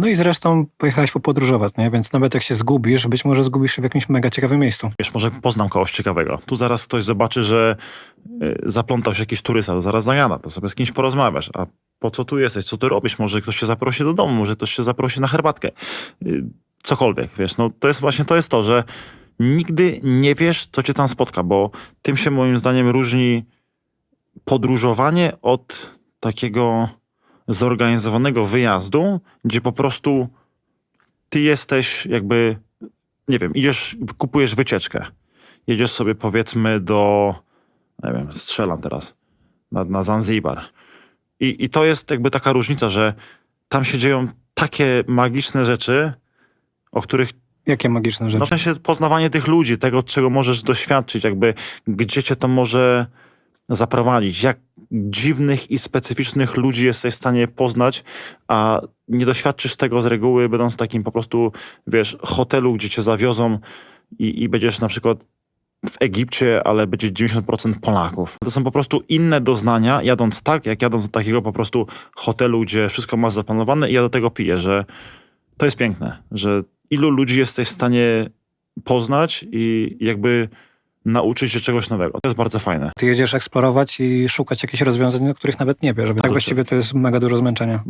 No i zresztą pojechałeś popodróżować, nie? Więc nawet jak się zgubisz, być może zgubisz się w jakimś mega ciekawym miejscu. Wiesz, może poznam kogoś ciekawego. Tu zaraz ktoś zobaczy, że y, zaplątał się jakiś turysta, to zaraz zagada, to sobie z kimś porozmawiasz. A po co tu jesteś? Co ty robisz? Może ktoś cię zaprosi do domu, może ktoś cię zaprosi na herbatkę. Y, Cokolwiek, wiesz. No to jest właśnie to jest to, że nigdy nie wiesz, co cię tam spotka, bo tym się moim zdaniem różni podróżowanie od takiego zorganizowanego wyjazdu, gdzie po prostu ty jesteś jakby, nie wiem, idziesz, kupujesz wycieczkę. Jedziesz sobie powiedzmy do, nie wiem, strzelam teraz, na, na Zanzibar. I, I to jest jakby taka różnica, że tam się dzieją takie magiczne rzeczy, o których Jakie magiczne rzeczy. no w sensie poznawanie tych ludzi, tego, czego możesz doświadczyć, jakby gdzie cię to może zaprowadzić, jak dziwnych i specyficznych ludzi jesteś w stanie poznać, a nie doświadczysz tego z reguły, będąc w takim po prostu, wiesz, hotelu, gdzie cię zawiozą i, i będziesz na przykład w Egipcie, ale będzie 90% Polaków. To są po prostu inne doznania, jadąc tak, jak jadąc do takiego po prostu hotelu, gdzie wszystko masz zaplanowane i ja do tego piję, że to jest piękne, że ilu ludzi jesteś w stanie poznać i jakby nauczyć się czegoś nowego. To jest bardzo fajne. Ty jedziesz eksplorować i szukać jakichś rozwiązań, o których nawet nie wiesz. Tak właściwie to jest mega dużo zmęczenia.